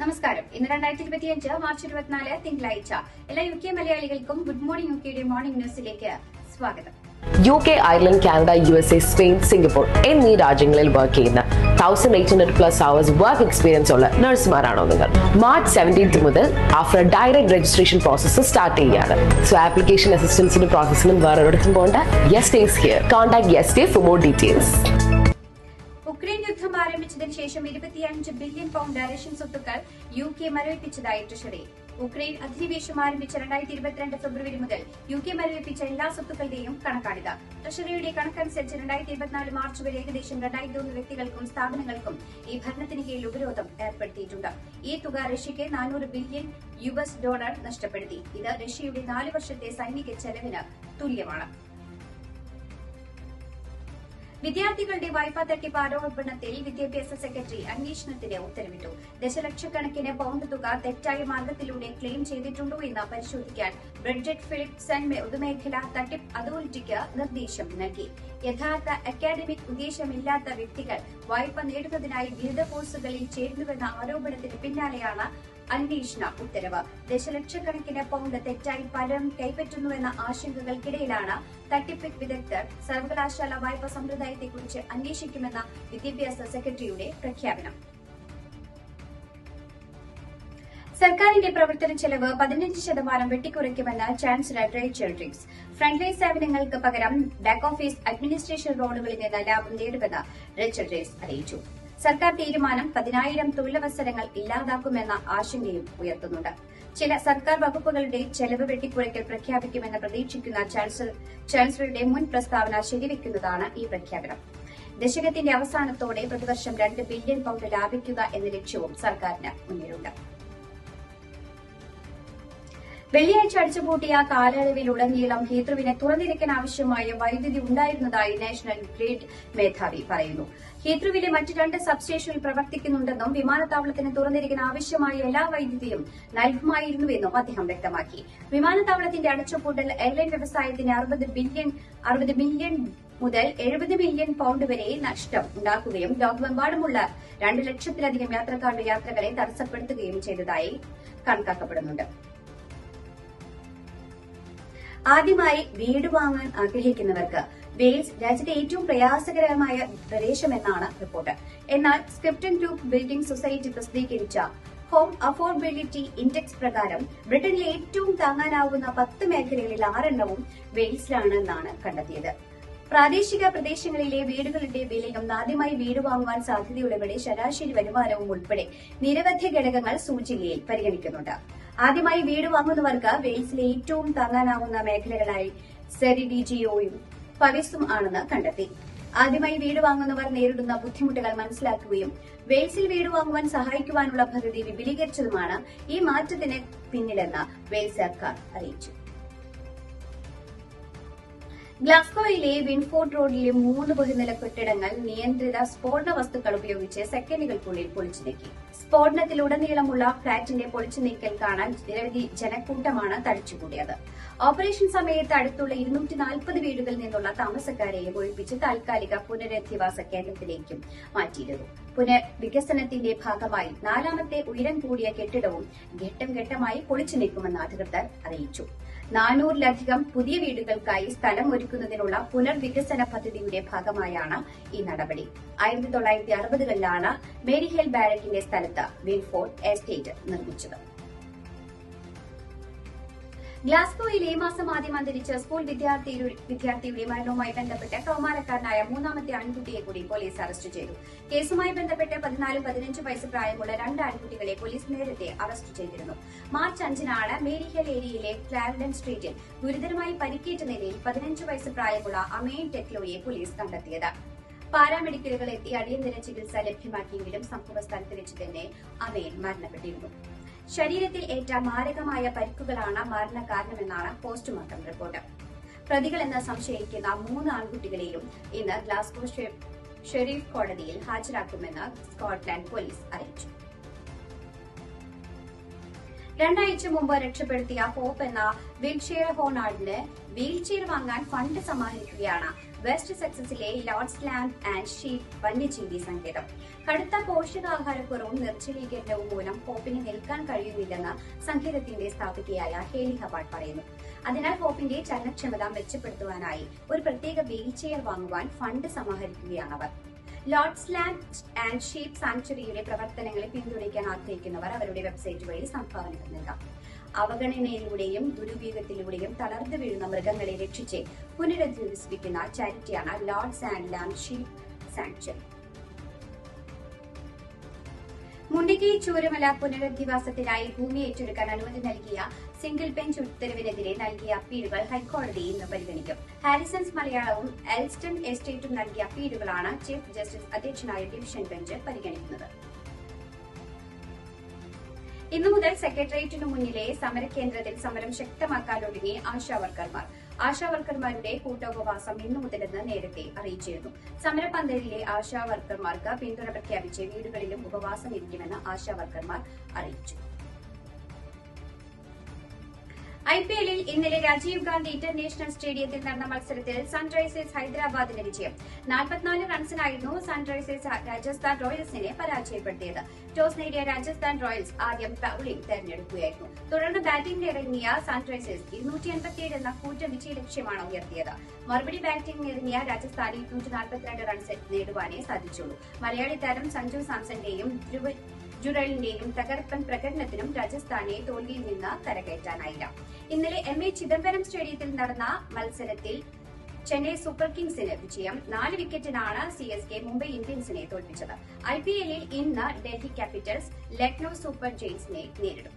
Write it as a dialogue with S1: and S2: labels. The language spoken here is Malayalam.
S1: നമസ്കാരം. ഇന്ന് രണ്ടായിരത്തി ഇരുപത്തിയഞ്ച് മാർച്ച് ഇരുപത്തിനാല് തിങ്കളാഴ്ച എല്ലാ യു കെ മലയാളികൾക്കും ഗുഡ് മോർണിംഗ് യു കെയുടെ മോർണിംഗ് ന്യൂസിലേക്ക് സ്വാഗതം.
S2: U K Ireland Canada U S A Spain Singapore എന്നീ രാജ്യങ്ങളിൽ വർക്ക് ചെയ്യുന്ന thousand eight hundred plus hours work experience ഉള്ള നഴ്സുമാരാണോ നിങ്ങൾ മാർച്ച് സെവന്റീൻത്ത് മുതൽ after direct registration process start ചെയ്യുകയാണ്. സോ ആപ്ലിക്കേഷൻ അസിസ്റ്റൻസിനും പ്രോസസ്സിനും വേറെ ഒരിടത്തും പോകേണ്ട yes days here contact yes day for more details
S1: യുദ്ധം ആരംഭിച്ചതിന് ശേഷം ഇരുപത്തിയഞ്ച് ബില്യൺ പൗണ്ട് റഷ്യൻ സ്വത്തുക്കൾ യു കെ മരവിപ്പിച്ചതായി ട്രഷറി. ഉക്രൈൻ അധിനിവേശം ആരംഭിച്ച രണ്ടായിരത്തി ഇരുപത്തിരണ്ട് ഫെബ്രുവരി മുതൽ യു കെ മരവിപ്പിച്ച എല്ലാ സ്വത്തുക്കളുടെയും കണക്കാണിത്. ട്രഷറിയുടെ കണക്കനുസരിച്ച് രണ്ടായിരത്തി ഇരുപത്തിനാല് മാർച്ച് വരെ ഏകദേശം രണ്ടായിരത്തി ഒന്ന് വ്യക്തികൾക്കും സ്ഥാപനങ്ങൾക്കും ഈ ഭരണത്തിന് കീഴിൽ ഉപരോധം ഏർപ്പെടുത്തിയിട്ടുണ്ട്. ഈ തുക റഷ്യയ്ക്ക് നാനൂറ് ബില്യൺ യു എസ് ഡോളർ നഷ്ടപ്പെടുത്തി. ഇത് റഷ്യയുടെ നാല് വർഷത്തെ സൈനിക ചെലവിന് തുല്യമാണ്. വിദ്യാർത്ഥികളുടെ വായ്പാ തട്ടിപ്പ് ആരോപണത്തിൽ വിദ്യാഭ്യാസ സെക്രട്ടറി അന്വേഷണത്തിന് ഉത്തരവിട്ടു. ദശലക്ഷക്കണക്കിന് പൗണ്ട് തുക തെറ്റായ മാർഗത്തിലൂടെ ക്ലെയിം ചെയ്തിട്ടുണ്ടോ എന്ന് പരിശോധിക്കാൻ ബ്രിഡ്ജറ്റ് ഫിലിപ്സൺ പൊതുമേഖലാ തട്ടിപ്പ് അതോറിറ്റിക്ക് നിർദ്ദേശം നൽകി. യഥാർത്ഥ അക്കാദമിക് ഉദ്ദേശമില്ലാത്ത വ്യക്തികൾ വായ്പ നേടുന്നതിനായി ബിരുദ കോഴ്സുകളിൽ ചേരുന്നുവെന്ന ആരോപണത്തിന് പിന്നാലെയാണ് അന്വേഷണ ഉത്തരവ്. ദശലക്ഷക്കണക്കിന് പൗണ്ട് തെറ്റായി പലരും കൈപ്പറ്റുന്നുവെന്ന ആശങ്കകൾക്കിടയിലാണ് തട്ടിപ്പ് വിദഗ്ധർ സർവകലാശാല വായ്പ സമ്പ്രദായത്തെക്കുറിച്ച് അന്വേഷിക്കുമെന്ന വിദ്യാഭ്യാസ സെക്രട്ടറിയുടെ പ്രഖ്യാപനം. സർക്കാരിന്റെ പ്രവർത്തന ചെലവ് പതിനഞ്ച് ശതമാനം വെട്ടിക്കുറയ്ക്കുമെന്ന് ചാൻസലർ റേച്ചൽ ഡ്രിക്സ് ഫ്രണ്ട്ലൈൻ സേവനങ്ങൾക്ക് പകരം ബാക്ക് ഓഫീസ് അഡ്മിനിസ്ട്രേഷൻ റോളുകളിൽ നിന്ന് ലാഭം നേടുമെന്ന് റേച്ചൽ ഡ്രിക്സ് അറിയിച്ചു. സർക്കാർ തീരുമാനം പതിനായിരം തൊഴിലവസരങ്ങൾ ഇല്ലാതാക്കുമെന്ന ആശങ്കയും ഉയർത്തുന്നുണ്ട്. ചില സർക്കാർ വകുപ്പുകളുടെ ചെലവ് വെട്ടിക്കുറയ്ക്കൽ പ്രഖ്യാപിക്കുമെന്ന് പ്രതീക്ഷിക്കുന്ന ചാൻസലറുടെ മുൻ പ്രസ്താവന ശരിവെക്കുന്നതാണ് ഈ പ്രഖ്യാപനം. ദശകത്തിന്റെ അവസാനത്തോടെ പ്രതിവർഷം രണ്ട് ബില്യൺ പൗണ്ട് ലാഭിക്കുക എന്ന ലക്ഷ്യവും സർക്കാരിന് മുന്നിലുണ്ട്. വെള്ളിയാഴ്ച അടിച്ചുപൂട്ടിയ കാലയളവിലുടനീളം ഹീത്രുവിനെ തുറന്നിരിക്കാൻ ആവശ്യമായ വൈദ്യുതി ഉണ്ടായിരുന്നതായി നാഷണൽ ഗ്രിഡ് മേധാവി പറയുന്നു. ഹീത്രുവിലെ മറ്റ് രണ്ട് സബ്സ്റ്റേഷനിൽ പ്രവർത്തിക്കുന്നുണ്ടെന്നും വിമാനത്താവളത്തിന് തുറന്നിരിക്കാൻ ആവശ്യമായ എല്ലാ വൈദ്യുതിയും നൽകുമായിരുന്നുവെന്നും അദ്ദേഹം വ്യക്തമാക്കി. വിമാനത്താവളത്തിന്റെ അടച്ചുപൂട്ടൽ എയർലൈൻ വ്യവസായത്തിന് അറുപത് ബില്യൺ അറുപത് ബില്യൺ മുതൽ എഴുപത് ബില്യൺ പൗണ്ട് വരെ നഷ്ടം ഉണ്ടാക്കുകയും ലോകമെമ്പാടുമുള്ള രണ്ട് ലക്ഷത്തിലധികം യാത്രക്കാരുടെ യാത്രകളെ തടസ്സപ്പെടുത്തുകയും ചെയ്തതായി കണക്കാക്കപ്പെടുന്നുണ്ട്. ആദ്യമായി വീട് വാങ്ങാൻ ആഗ്രഹിക്കുന്നവർക്ക് വെയിൽസ് രാജ്യത്തെ ഏറ്റവും പ്രയാസകരമായ പ്രദേശമെന്നാണ് റിപ്പോർട്ട്. എന്നാൽ സ്ക്രിപ്റ്റൻ ഗ്രൂപ്പ് ബിൽഡിംഗ് സൊസൈറ്റി പ്രസിദ്ധീകരിച്ച ഹോം അഫോർഡബിലിറ്റി ഇൻഡെക്സ് പ്രകാരം ബ്രിട്ടനിലെ ഏറ്റവും താങ്ങാനാവുന്ന പത്ത് മേഖലകളിൽ ആറെണ്ണവും വെയിൽസിലാണെന്നാണ് കണ്ടെത്തിയത്. പ്രാദേശിക പ്രദേശങ്ങളിലെ വീടുകളുടെ വിലയും ആദ്യമായി വീട് വാങ്ങുവാൻ സാധ്യതയുള്ളവരുടെ ശരാശരി വരുമാനവും ഉൾപ്പെടെ നിരവധി ഘടകങ്ങൾ സൂചികയിൽ പരിഗണിക്കുന്നുണ്ട്. ആദ്യമായി വീട് വാങ്ങുന്നവർക്ക് വെയിൽസിലെ ഏറ്റവും താങ്ങാനാവുന്ന മേഖലകളായി സെറി ഡി ജിഒയും പവിസും ആണെന്ന് കണ്ടെത്തി. ആദ്യമായി വീട് വാങ്ങുന്നവർ നേരിടുന്ന ബുദ്ധിമുട്ടുകൾ മനസ്സിലാക്കുകയും വെയിൽസിൽ വീട് വാങ്ങുവാൻ സഹായിക്കുവാനുള്ള പദ്ധതി വിപുലീകരിച്ചതുമാണ് ഈ മാറ്റത്തിന് പിന്നിലെന്ന് വെയിൽസ് സർക്കാർ അറിയിച്ചു. ഗ്ലാസ്ഗോയിലെ വിൻഫോർഡ് റോഡിലെ മൂന്ന് ബഹുനില കെട്ടിടങ്ങൾ നിയന്ത്രിത സ്ഫോടന വസ്തുക്കൾ ഉപയോഗിച്ച് സെക്കൻഡുകൾക്കുള്ളിൽ പൊളിച്ചു നീക്കി. സ്ഫോടനത്തിലുടനീളമുള്ള ഫ്ളാറ്റിന്റെ പൊളിച്ചു നീക്കൽ കാണാൻ നിരവധി ജനക്കൂട്ടമാണ് തടിച്ചുകൂടിയത്. ഓപ്പറേഷൻ സമയത്ത് അടുത്തുള്ള ഇരുന്നൂറ്റി നാൽപ്പത് വീടുകളിൽ നിന്നുള്ള താമസക്കാരെയും ഒഴിപ്പിച്ച് താൽക്കാലിക പുനരധിവാസ കേന്ദ്രത്തിലേക്കും മാറ്റിയിരുന്നു. പുനർവികസനത്തിന്റെ ഭാഗമായി നാലാമത്തെ ഉയരം കൂടിയ കെട്ടിടവും ഘട്ടം ഘട്ടമായി പൊളിച്ചു നീക്കുമെന്ന് അധികൃതർ അറിയിച്ചു. നാനൂറിലധികം പുതിയ വീടുകൾക്കായി സ്ഥലം ഒരുക്കുന്നതിനുള്ള പുനർവികസന പദ്ധതിയുടെ ഭാഗമായാണ് ഈ നടപടി. ആയിരത്തി തൊള്ളായിരത്തി അറുപതുകളിലാണ് മേരിഹെൽ ബാരക്കിന്റെ സ്ഥലത്ത് വിൽഫോർഡ് എസ്റ്റേറ്റ് നിർമ്മിച്ചത്. ഗ്ലാസ്ഗോയിൽ ഈ മാസം ആദ്യം അന്തരിച്ച സ്കൂൾ വിദ്യാർത്ഥി വിദ്യാർത്ഥിയുടെ മരണവുമായി ബന്ധപ്പെട്ട് കൌമാരക്കാരനായ മൂന്നാമത്തെ ആൺകുട്ടിയെ കൂടി പോലീസ് അറസ്റ്റ് ചെയ്തു. കേസുമായി ബന്ധപ്പെട്ട് പതിനാല് പതിനഞ്ച് വയസ്സ് പ്രായമുള്ള രണ്ട് ആൺകുട്ടികളെ പോലീസ് നേരത്തെ അറസ്റ്റ് ചെയ്തിരുന്നു. മാർച്ച് അഞ്ചിനാണ് മേരിഹൽ ഏരിയയിലെ ക്ലാരഡൻ സ്ട്രീറ്റിൽ ഗുരുതരമായി പരിക്കേറ്റ നിലയിൽ പതിനഞ്ച് വയസ്സ് പ്രായമുള്ള അമേൻ ടെക്ലോയെ പോലീസ് കണ്ടെത്തിയത്. പാരാമെഡിക്കലുകൾ എത്തി അടിയന്തര ചികിത്സ ലഭ്യമാക്കിയെങ്കിലും സംഭവ സ്ഥലത്ത് വെച്ച് തന്നെ അമേൻ മരണപ്പെട്ടിരുന്നു. ശരീരത്തിൽ ഏറ്റ മാരകമായ പരിക്കുകളാണ് മരണ കാരണമെന്നാണ് പോസ്റ്റ്മോർട്ടം റിപ്പോർട്ട്. പ്രതികളെന്ന് സംശയിക്കുന്ന മൂന്ന് ആൺകുട്ടികളെയും ഇന്ന് ഗ്ലാസ്ഗോ ഷെരീഫ് കോടതിയിൽ ഹാജരാക്കുമെന്ന് സ്കോട്ട്ലാൻഡ് പോലീസ് അറിയിച്ചു. രണ്ടാഴ്ച മുമ്പ് രക്ഷപ്പെടുത്തിയ ഹോപ്പ് എന്ന വീൽചെയർ ഹോണാർഡിന് വീൽചെയർ വാങ്ങാൻ ഫണ്ട് സമാഹരിക്കുകയാണ് വെസ്റ്റ് സക്സസിലെ ലോർഡ്സ് ലാൻഡ് ആൻഡ് ഷീപ്പ് വന്യജീവി സങ്കേതം. കടുത്ത പോഷകാഹാരക്കുറവും നിർജലീകരണവും മൂലം ഹോപ്പിന് നിൽക്കാൻ കഴിയുന്നില്ലെന്ന് സങ്കേതത്തിന്റെ സ്ഥാപികയായ ഹേലി ഹബാർഡ് പറയുന്നു. അതിനാൽ ഹോപ്പിന്റെ ചലനക്ഷമത മെച്ചപ്പെടുത്തുവാനായി ഒരു പ്രത്യേക വീൽ ചെയർ വാങ്ങുവാൻ ഫണ്ട് സമാഹരിക്കുകയാണ് അവർ. ലോർഡ്സ് ലാൻഡ് ആൻഡ് ഷീപ്പ് സാങ്ച്വറിയുടെ പ്രവർത്തനങ്ങളെ പിന്തുണയ്ക്കാൻ ആഗ്രഹിക്കുന്നവർ അവരുടെ വെബ്സൈറ്റ് വഴി സംഭാവനകൾ നൽകാം. അവഗണനയിലൂടെയും ദുരുപയോഗത്തിലൂടെയും തളർന്നു വീഴുന്ന മൃഗങ്ങളെ രക്ഷിച്ച് പുനരധിവസിപ്പിക്കുന്ന ചാരിറ്റിയാണ് Lords and lamb sheep sanctuary. Mundakkai Chooralmala പുനരധിവാസത്തിനായി ഭൂമി ഏറ്റെടുക്കാൻ അനുമതി നൽകിയ സിംഗിൾ ബെഞ്ച് ഉത്തരവിനെതിരെ നൽകിയ അപ്പീലുകൾ ഹൈക്കോടതി ഇന്ന് പരിഗണിക്കും. ഹാരിസൺസ് മലയാളവും എൽസ്റ്റൺ എസ്റ്റേറ്റും നൽകിയ അപ്പീലുകളാണ് ചീഫ് ജസ്റ്റിസ് അധ്യക്ഷനായ ഡിവിഷൻ ബെഞ്ച് പരിഗണിക്കുന്നത്. ഇന്നു മുതൽ സെക്രട്ടേറിയറ്റിനു മുന്നിലെ സമരകേന്ദ്രത്തിൽ സമരം ശക്തമാക്കാനൊരുങ്ങി ആശാവർക്കർമാർ. ആശാവർക്കർമാരുടെ കൂട്ടോപവാസം ഇന്നു മുതലെന്ന് നേരത്തെ അറിയിച്ചിരുന്നു. സമരപന്തലിലെ ആശാവർക്കർമാർക്ക് പിന്തുണ പ്രഖ്യാപിച്ച് വീടുകളിലും ഉപവാസം ഇരിക്കുമെന്ന് ആശാവർക്കർമാർ അറിയിച്ചു. ഐ പി എല്ലിൽ ഇന്നലെ രാജീവ് ഗാന്ധി ഇന്റർനാഷണൽ സ്റ്റേഡിയത്തിൽ നടന്ന മത്സരത്തിൽ സൺറൈസേഴ്സ് ഹൈദരാബാദിന് വിജയം. നാൽപ്പത്തിനാല് റൺസിനായിരുന്നു സൺറൈസേഴ്സ് രാജസ്ഥാൻ റോയൽസിനെ പരാജയപ്പെടുത്തിയത്. ടോസ് നേടിയ രാജസ്ഥാൻ റോയൽസ് ആദ്യം ബൌളിംഗ് തെരഞ്ഞെടുക്കുകയായിരുന്നു. തുടർന്ന് ബാറ്റിംഗിന് ഇറങ്ങിയ സൺറൈസേഴ്സ് ഇരുന്നൂറ്റി എൺപത്തിയേഴ് എന്ന കൂറ്റ വിജയ ലക്ഷ്യമാണ് ഉയർത്തിയത്. മറുപടി ബാറ്റിംഗിന് ഇറങ്ങിയ രാജസ്ഥാൻ ഇരുന്നൂറ്റി നാൽപ്പത്തിരണ്ട് റൺസ് നേടുവാനേ സാധിച്ചുള്ളൂ. മലയാളി താരം സഞ്ജു സാംസന്റെയും ജുറലിന്റെയും തകർപ്പൻ പ്രകടനത്തിനും രാജസ്ഥാനെ തോൽവിയിൽ നിന്ന് കരകയറ്റാനായില്ല ഇന്നലെ എം എ ചിദംബരം സ്റ്റേഡിയത്തിൽ നടന്ന മത്സരത്തിൽ ചെന്നൈ സൂപ്പർ കിങ്സിന് വിജയം. നാല് വിക്കറ്റിനാണ് സി എസ് കെ മുംബൈ ഇന്ത്യൻസിനെ തോൽപ്പിച്ചത്. ഐ പി എല്ലിൽ ഇന്ന് ഡൽഹി ക്യാപിറ്റൽസ് ലക്നൌ സൂപ്പർ ജെയിൻസിനെ നേരിടും.